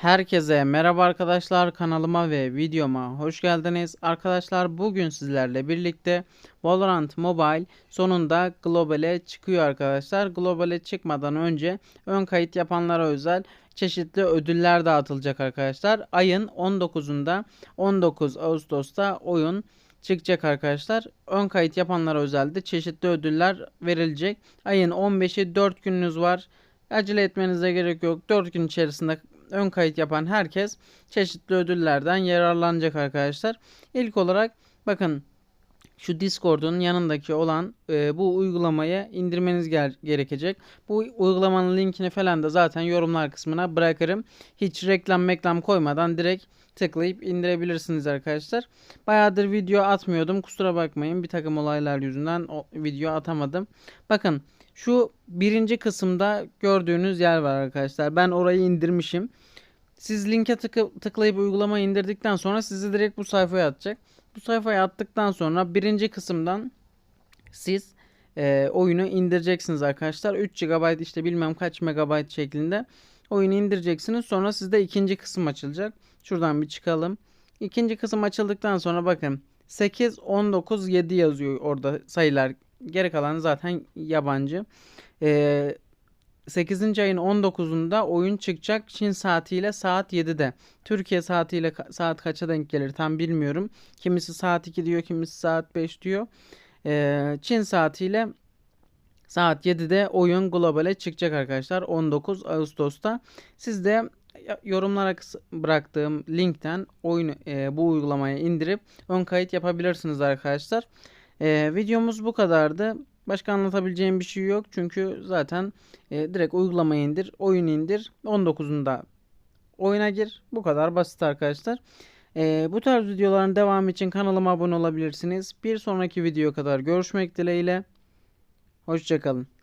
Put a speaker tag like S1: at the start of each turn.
S1: Herkese merhaba arkadaşlar kanalıma ve videoma hoş geldiniz. Arkadaşlar bugün sizlerle birlikte Valorant Mobile sonunda globale çıkıyor arkadaşlar. Globale çıkmadan önce ön kayıt yapanlara özel çeşitli ödüller dağıtılacak arkadaşlar. Ayın 19'unda 19 Ağustos'ta oyun çıkacak arkadaşlar. Ön kayıt yapanlara özel de çeşitli ödüller verilecek. Ayın 15'i 4 gününüz var. Acele etmenize gerek yok. 4 gün içerisinde ön kayıt yapan herkes çeşitli ödüllerden yararlanacak arkadaşlar. İlk olarak bakın şu Discord'un yanındaki olan e, bu uygulamayı indirmeniz ger- gerekecek. Bu uygulamanın linkini falan da zaten yorumlar kısmına bırakırım. Hiç reklam meklam koymadan direkt tıklayıp indirebilirsiniz arkadaşlar. Bayağıdır video atmıyordum. Kusura bakmayın. Bir takım olaylar yüzünden o video atamadım. Bakın şu birinci kısımda gördüğünüz yer var arkadaşlar. Ben orayı indirmişim. Siz linke tıkı- tıklayıp uygulamayı indirdikten sonra sizi direkt bu sayfaya atacak. Bu sayfaya attıktan sonra birinci kısımdan siz e, oyunu indireceksiniz arkadaşlar. 3 GB işte bilmem kaç megabayt şeklinde oyunu indireceksiniz. Sonra sizde ikinci kısım açılacak. Şuradan bir çıkalım. İkinci kısım açıldıktan sonra bakın 8, 19, 7 yazıyor orada sayılar. Geri kalanı zaten yabancı. Ee, 8. ayın 19'unda oyun çıkacak Çin saatiyle saat 7'de. Türkiye saatiyle saat kaça denk gelir tam bilmiyorum. Kimisi saat 2 diyor, kimisi saat 5 diyor. Ee, Çin saatiyle saat 7'de oyun globale çıkacak arkadaşlar 19 Ağustos'ta. Siz de yorumlara bıraktığım linkten oyunu e, bu uygulamayı indirip ön kayıt yapabilirsiniz arkadaşlar. Ee, videomuz bu kadardı. Başka anlatabileceğim bir şey yok. Çünkü zaten e, direkt uygulamayı indir, oyun indir. 19'unda oyuna gir. Bu kadar basit arkadaşlar. Ee, bu tarz videoların devamı için kanalıma abone olabilirsiniz. Bir sonraki video kadar görüşmek dileğiyle. Hoşçakalın.